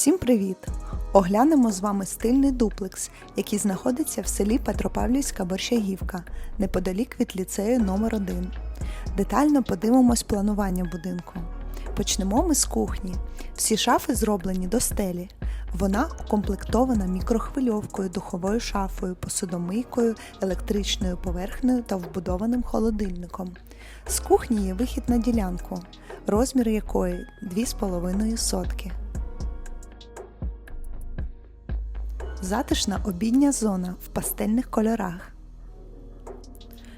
Всім привіт! Оглянемо з вами стильний дуплекс, який знаходиться в селі Петропавлівська Борщагівка, неподалік від ліцею номер 1 Детально подивимось планування будинку. Почнемо ми з кухні. Всі шафи зроблені до стелі. Вона укомплектована мікрохвильовкою, духовою шафою, посудомийкою, електричною поверхнею та вбудованим холодильником. З кухні є вихід на ділянку, розмір якої 2,5 сотки. Затишна обідня зона в пастельних кольорах.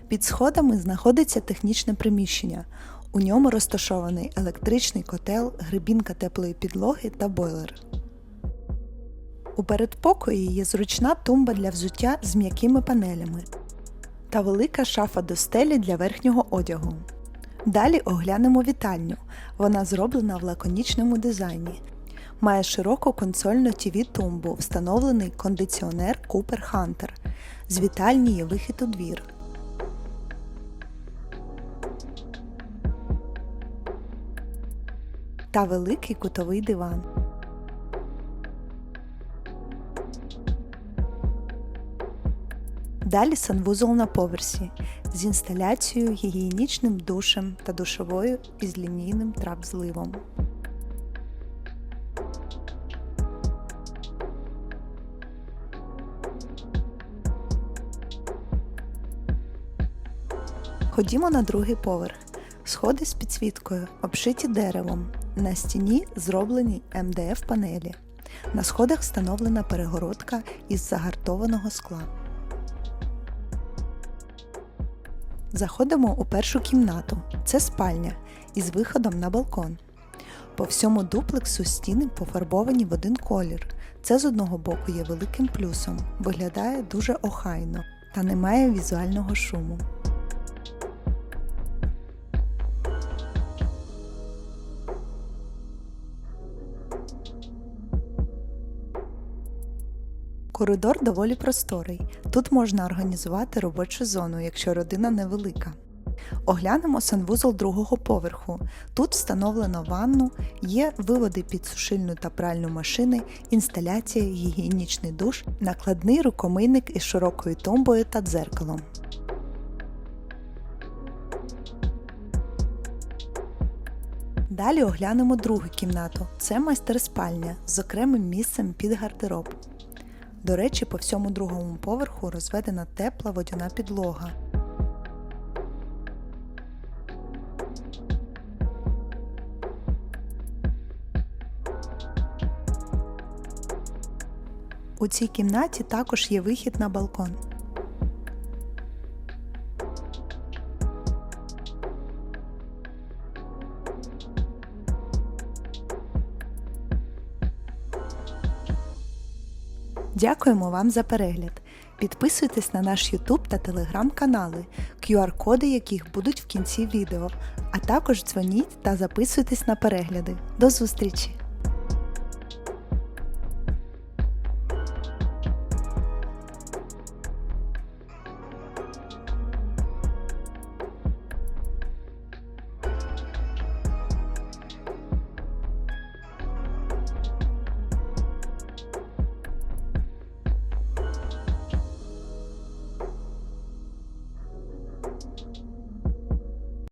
Під сходами знаходиться технічне приміщення. У ньому розташований електричний котел, грибінка теплої підлоги та бойлер. У передпокої є зручна тумба для взуття з м'якими панелями та велика шафа до стелі для верхнього одягу. Далі оглянемо вітальню. Вона зроблена в лаконічному дизайні. Має широку консольну tv тумбу, встановлений кондиціонер Cooper Hunter. З вітальні є вихід у двір. Та великий кутовий диван. Далі санвузол на поверсі з інсталяцією, гігієнічним душем та душовою із лінійним трап-зливом. Ходімо на другий поверх. Сходи з підсвіткою, обшиті деревом. На стіні зроблені МДФ панелі. На сходах встановлена перегородка із загартованого скла. Заходимо у першу кімнату. Це спальня із виходом на балкон. По всьому дуплексу стіни пофарбовані в один колір. Це з одного боку є великим плюсом, виглядає дуже охайно та не має візуального шуму. Коридор доволі просторий. Тут можна організувати робочу зону, якщо родина невелика. Оглянемо санвузол другого поверху. Тут встановлено ванну, є виводи під сушильну та пральну машини, інсталяція, гігієнічний душ, накладний рукомийник із широкою тумбою та дзеркалом. Далі оглянемо другу кімнату. Це майстер-спальня з окремим місцем під гардероб. До речі, по всьому другому поверху розведена тепла водяна підлога. У цій кімнаті також є вихід на балкон. Дякуємо вам за перегляд. Підписуйтесь на наш YouTube та Telegram канали, QR-коди яких будуть в кінці відео, а також дзвоніть та записуйтесь на перегляди. До зустрічі!